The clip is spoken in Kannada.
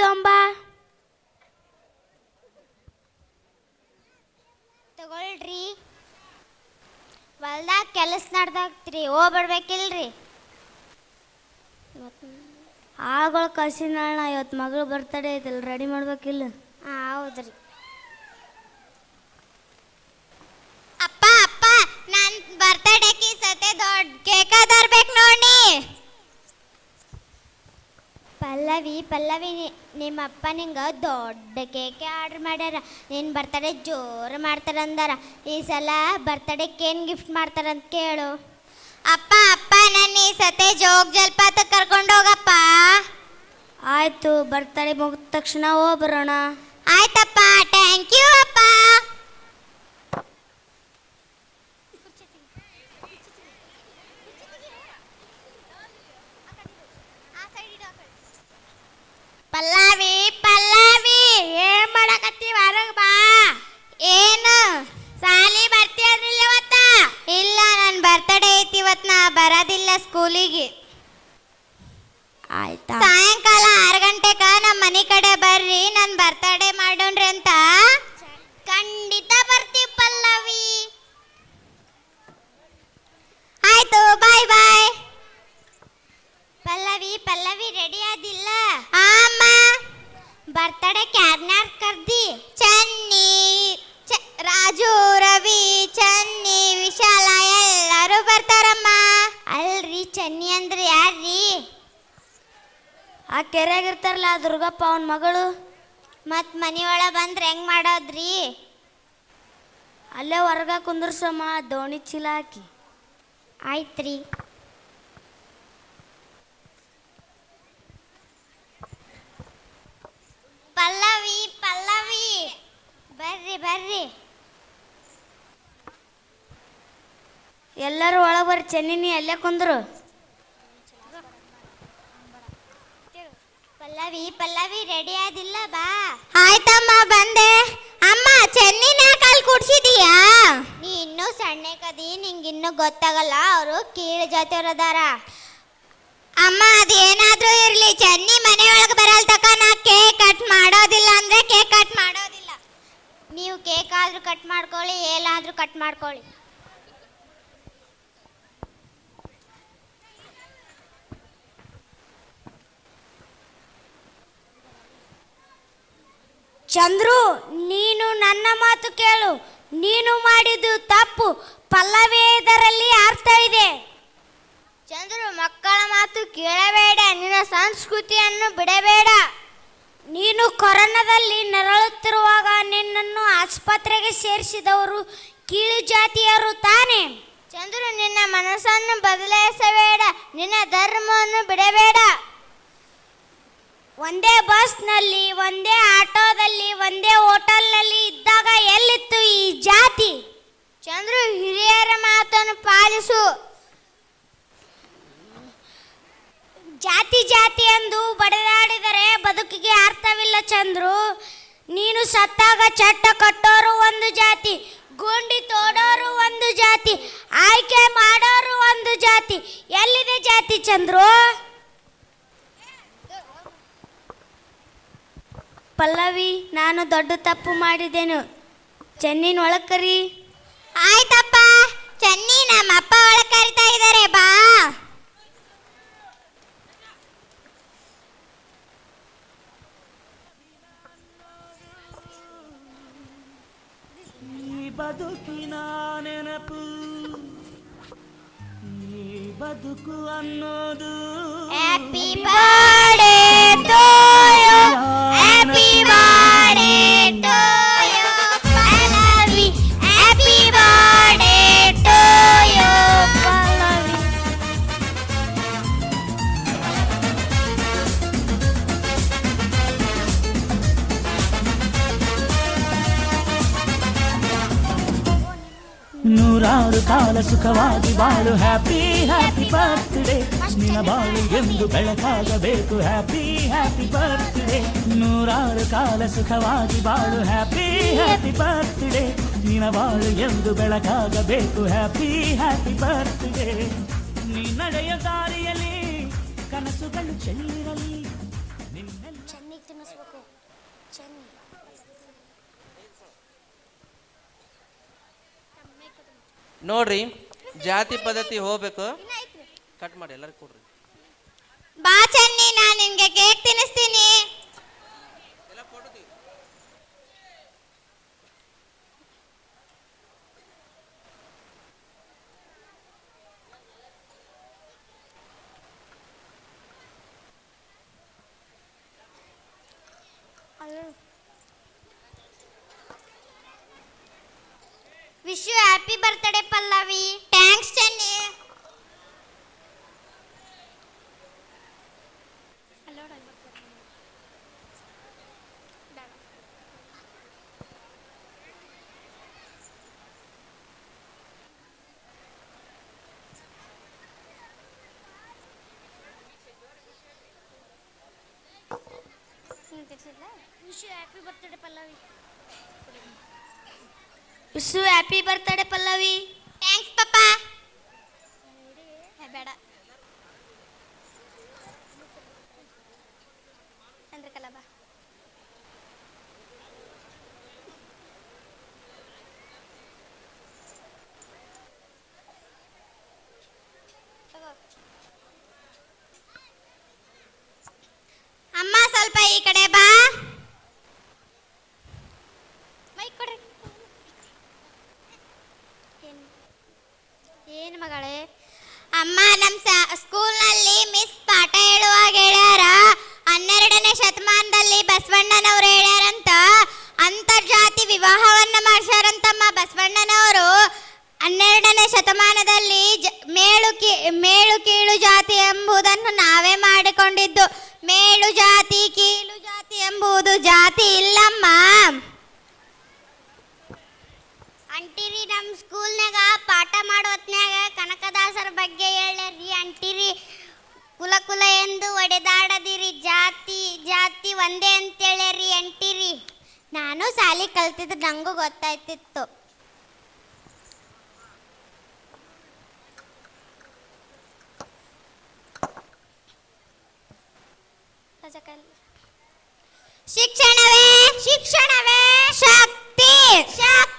ತೊಂಬ ತಗೊಳ್ರಿ. ಹೊಲ್ದಾಗ ಕೆಲಸ ನಡ್ದಾಗ್ತ್ರಿ ಹೋಗ್ಬಿಡ್ಬೇಕಿಲ್ರಿ ಆಳ್ಗಳು ಕಳ್ಸಿನ ಇವತ್ತು ಮಗಳು ಬರ್ತಡೇ ಐತಲ್ಲ ರೆಡಿ ಮಾಡ್ಬೇಕಿಲ್ಲ. ಹಾಂ, ಹೌದ್ರಿ ಅಪ್ಪ ಅಪ್ಪ ನನ್ನ ಬರ್ತಡೇಗೆ ಸತೆ ದೊಡ್ಡ ಕೇಕ ತರ್ಬೇಕು ನೋಡಿ ಪಲ್ಲವಿ ಪಲ್ಲವಿ ನಿಮ್ಮ ಅಪ್ಪ ನಿಂಗೆ ದೊಡ್ಡ ಕೇಕೆ ಆರ್ಡ್ರ್ ಮಾಡ್ಯಾರ. ನಿನ್ನ ಬರ್ತಡೇ ಜೋರು ಮಾಡ್ತಾರ ಅಂದಾರ ಈ ಸಲ ಬರ್ತಡೇಕ್ಕೇನು ಏನು ಗಿಫ್ಟ್ ಮಾಡ್ತಾರಂತ ಕೇಳು. ಅಪ್ಪ ಅಪ್ಪ ನನ್ನ ಈ ಸತೆ ಜೋಗ ಜಲಪಾತ ಕರ್ಕೊಂಡು ಹೋಗಪ್ಪ. ಆಯ್ತು ಬರ್ತಡೇ ಮುಗಿದ ತಕ್ಷಣ ಹೋಗ್ಬರೋಣ. ಆಯ್ತಪ್ಪ ಥ್ಯಾಂಕ್ ಯು ಅಪ್ಪ ಪಲ್ಲವಿ ಪಲ್ಲವಿ ಏನ್ ಮಾಡಕತ್ತಿ ಹೊರಗ್ ಬಾ ಏನು ಸಾಲಿ ಬರ್ತೀಯಲ್ಲ ಇವತ್ತ ಇಲ್ಲ ನನ್ನ ಬರ್ತಡೇ ಐತಿ ಇವತ್ತು ನಾ ಬರೋದಿಲ್ಲ ಸ್ಕೂಲಿಗೆ ಆಯ್ತಾ ಸಾಯಂಕಾಲ ಆರು ಗಂಟೆಗ ನಮ್ಮ ಮನೆ ಕಡೆ ಬರ್ರಿ ನನ್ನ ಬರ್ತಡೇ ಮಾಡೋಣ್ರಿ ಅಂತ ಖಂಡಿತ ಬರ್ತೀವಿ ಪಲ್ಲವಿ ಆಯ್ತು bye bye Pallavi Pallavi ready ಆದಿಲ್ಲ ಅಮ್ಮ ಬರ್ತಡೇ ಯಾರ್ನ್ಯಾರ್ ಕರ್ದಿ? ಚನ್ನಿ ರಾಜು ರವಿ ಚನ್ನಿ ವಿಶಾಲ ಎಲ್ಲರೂ ಬರ್ತಾರಮ್ಮ. ಅಲ್ರಿ ಚನ್ನಿ ಅಂದ್ರೆ ಯಾರ್ರಿ? ಆ ಕೆರೆಯಾಗಿರ್ತಾರಲ್ಲ ಆ ದುರ್ಗಪ್ಪ ಅವನ ಮಗಳು. ಮತ್ ಮನಿಯೊಳ ಬಂದ್ರೆ ಹೆಂಗ್ ಮಾಡೋದ್ರಿ? ಅಲ್ಲೇ ಹೊರಗ ಕುಂದ್ರಸಮ್ಮ ದೋಣಿ ಚೀಲ ಹಾಕಿ. ಆಯ್ತ್ರಿ ಪಲ್ಲವಿ ಪಲ್ಲವಿ ಬರ್ರಿ ಬರ್ರಿ ಎಲ್ಲರೂ ಒಳಗೆ ಬರ್ರಿ ಚೆನ್ನಿನಿ ಅಲ್ಲೇ ಕುಂದ್ರು. ಪಲ್ಲವಿ ಪಲ್ಲವಿ ರೆಡಿ ಆದಿಲ್ಲ ಬಾ. ಆಯ್ತಮ್ಮ ಬಂದೆ. ಅಮ್ಮ ಚೆನ್ನಿನ ಕಾಲ್ ಕುಡ್ಸಿದೀಯಾ? ನೀ ಇನ್ನೂ ಸಣ್ಣಕದಿ ನಿಂಗೆ ಇನ್ನೂ ಗೊತ್ತಾಗಲ್ಲ ಅವರು ಕೀಳು ಜಾತಿಯವ್ರು ಅದಾರ ಅಮ್ಮ ಅದೇನಾದ್ರೂ ಇರ್ಲಿ ಚೆನ್ನಿ ಮನೆ ಒಳಗೆ ಬರಲ್ ತಕ ನಾ ಕೇಕ್ ಕಟ್ ಮಾಡೋದಿಲ್ಲ ಅಂದ್ರೆ ಕೇಕ್ ಕಟ್ ಮಾಡೋದಿಲ್ಲ. ನೀವು ಕೇಕ್ ಆದ್ರೂ ಕಟ್ ಮಾಡ್ಕೊಳ್ಳಿ ಏನಾದರೂ ಕಟ್ ಮಾಡ್ಕೊಳ್ಳಿ. ಚಂದ್ರು ನೀನು ನನ್ನ ಮಾತು ಕೇಳು. ನೀನು ಮಾಡಿದ್ದು ತಪ್ಪು. ಪಲ್ಲವಿ ಇದರಲ್ಲಿ ಅರ್ಥ ಇದೆ. ಚಂದ್ರು ಮಕ್ಕಳ ಮಾತು ಕೇಳಬೇಡ. ನಿನ್ನ ಸಂಸ್ಕೃತಿಯನ್ನು ಬಿಡಬೇಡ. ನೀನು ಕೊರೋನಾದಲ್ಲಿ ನರಳುತ್ತಿರುವಾಗ ನಿನ್ನನ್ನು ಆಸ್ಪತ್ರೆಗೆ ಸೇರಿಸಿದವರು ಕೀಳು ಜಾತಿಯರು ತಾನೇ. ಚಂದ್ರು ನಿನ್ನ ಮನಸ್ಸನ್ನು ಬದಲಾಯಿಸಬೇಡ. ನಿನ್ನ ಧರ್ಮವನ್ನು ಬಿಡಬೇಡ. ಒಂದೇ ಬಸ್ನಲ್ಲಿ ಒಂದೇ ಆಟೋದಲ್ಲಿ ಒಂದೇ ಹೋಟೆಲ್ನಲ್ಲಿ ಇದ್ದಾಗ ಎಲ್ಲಿತ್ತು ಈ ಜಾತಿ ಚಂದ್ರು ಹಿರಿಯರ ಮಾತನ್ನು ಪಾಲಿಸು ಜಾತಿ ಜಾತಿ ಎಂದು ಬಡಿದಾಡಿದರೆ ಬದುಕಿಗೆ ಅರ್ಥವಿಲ್ಲ ಚಂದ್ರು. ನೀನು ಸತ್ತಾಗ ಚಟ್ಟ ಕಟ್ಟೋರು ಒಂದು ಜಾತಿ, ಗುಂಡಿ ತೋಡೋರು ಒಂದು ಜಾತಿ, ಆಯ್ಕೆ ಮಾಡೋರು ಒಂದು ಜಾತಿ. ಎಲ್ಲಿದೆ ಜಾತಿ ಚಂದ್ರು? ಪಲ್ಲವಿ, ನಾನು ದೊಡ್ಡ ತಪ್ಪು ಮಾಡಿದೆನು ಚೆನ್ನಿನ ಒಳಕರಿ ಆಯ್ತಪ್ಪ, ಚೆನ್ನಿ ನಮ್ಮ ಅಪ್ಪ ಕರಿತಾ ಇದ್ದಾರೆ ಬಾ. ಬದುಕಿನ ನೆನಪು ಈ ಬದುಕು ಅನ್ನೋದು ನೂರಾರು ಕಾಲ ಸುಖವಾಗಿ ಬಾಳು ಹ್ಯಾಪಿ ಹ್ಯಾಪಿ ಬರ್ತ್ಡೇ ನಿನ್ನ ಬಾಳು ಎಂದು ಬೆಳಕಾಗಬೇಕು. ಹ್ಯಾಪಿ ಹ್ಯಾಪಿ ಬರ್ತ್ಡೇ ನೂರಾರು ಕಾಲ ಸುಖವಾಗಿ ಬಾಳು. ಹ್ಯಾಪಿ ಹ್ಯಾಪಿ ಬರ್ತ್ಡೇ ನಿನ್ನ ಬಾಳು ಎಂದು ಬೆಳಕಾಗಬೇಕು. ಹ್ಯಾಪಿ ಹ್ಯಾಪಿ ಬರ್ತ್ಡೇ ನೀ ನಡೆಯ ದಾರಿಯಲ್ಲಿ ಕನಸುಗಳು ಚೆಲ್ಲಿರಲಿ. ನೋಡ್ರಿ ಜಾತಿ ಪದ್ಧತಿ ಹೋಗ್ಬೇಕು. ಕಟ್ ಮಾಡಿ ಎಲ್ಲರಿಗೂ ಕೊಡ್ರಿ. ಬಾ ಚೆನ್ನಿ ನಾನು ನಿಮಗೆ cake ತಿನ್ನಿಸ್ತೀನಿ. Wish you happy birthday Pallavi thanks Channi wish you happy birthday Pallavi you happy birthday Pallavi. Thanks ಪಪ್ಪ. ಬೇಡ. ಚಂದ್ರಕಲಾ ಬಾ. ಅಮ್ಮ ಸ್ವಲ್ಪ ಈ ಕಡೆ ಬಾ ಮೈಕ್ ಕೊಡ್ರಿ ಏನು ಮಗಳೇ? ಅಮ್ಮ ನಮ್ಮ ಸ್ಕೂಲ್ನಲ್ಲಿ ಮಿಸ್ ಪಾಠ ಹೇಳುವಾಗ ಹೇಳ್ಯಾರ ಹನ್ನೆರಡನೇ ಶತಮಾನದಲ್ಲಿ ಬಸವಣ್ಣನವರು ಹೇಳ್ಯಾರಂತ? ಅಂತರ್ಜಾತಿ ವಿವಾಹವನ್ನ ಮಾಡ್ಸ್ಯಾರಂತಮ್ಮ ಬಸವಣ್ಣನವರು. ಹನ್ನೆರಡನೇ ಶತಮಾನದಲ್ಲಿ ಜ- ಮೇಳು ಕಿ, ಮೇಳು ಕೀಳು ಜಾತಿ ಎಂಬುದನ್ನು ನಾವೇ ಮಾಡಿಕೊಂಡಿದ್ದು. ಮೇಳು ಜಾತಿ, ಕೀಳು ಜಾತಿ ಎಂಬುದು ಜಾತಿ ಇಲ್ಲಮ್ಮ. ಅಂಟಿರಿ ನಮ್ಮ ಸ್ಕೂಲ್ನಾಗ ಪಾಠ ಮಾಡೋ ಹೊತ್ನ್ಯಾಗ ಕನಕದಾಸರ ಬಗ್ಗೆ ಹೇಳ್ಯಾರ್ರಿ. ಅಂಟಿರಿ, ಕುಲ ಕುಲ ಎಂದು ಒಡೆದಾಡದಿರಿ, ಜಾತಿ ಜಾತಿ ಒಂದೇ ಅಂತ ಹೇಳ್ಯಾರಿ ಅಂಟಿರಿ, ನಾನು ಸಾಲಿ ಕಲ್ತಿದ್ದು ನಂಗೂ ಗೊತ್ತಾಯ್ತಿತ್ತು. ಶಿಕ್ಷಣವೇ ಶಿಕ್ಷಣವೇ, ಶಕ್ತಿ ಶಕ್ತಿ.